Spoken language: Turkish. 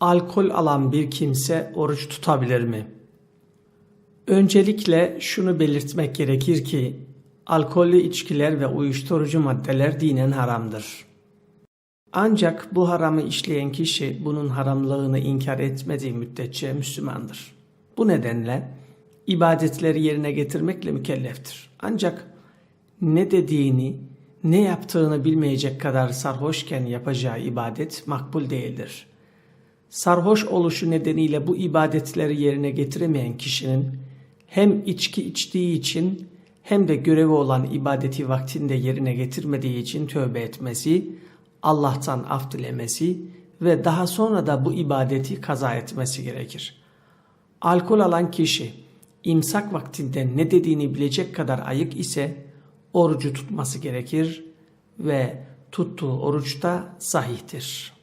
Alkol alan bir kimse oruç tutabilir mi? Öncelikle şunu belirtmek gerekir ki alkollü içkiler ve uyuşturucu maddeler dinen haramdır. Ancak bu haramı işleyen kişi bunun haramlığını inkar etmediği müddetçe Müslümandır. Bu nedenle ibadetleri yerine getirmekle mükelleftir. Ancak ne dediğini, ne yaptığını bilmeyecek kadar sarhoşken yapacağı ibadet makbul değildir. Sarhoş oluşu nedeniyle bu ibadetleri yerine getiremeyen kişinin hem içki içtiği için hem de görevi olan ibadeti vaktinde yerine getirmediği için tövbe etmesi, Allah'tan af dilemesi ve daha sonra da bu ibadeti kaza etmesi gerekir. Alkol alan kişi imsak vaktinde ne dediğini bilecek kadar ayık ise orucu tutması gerekir ve tuttuğu oruç da sahihtir.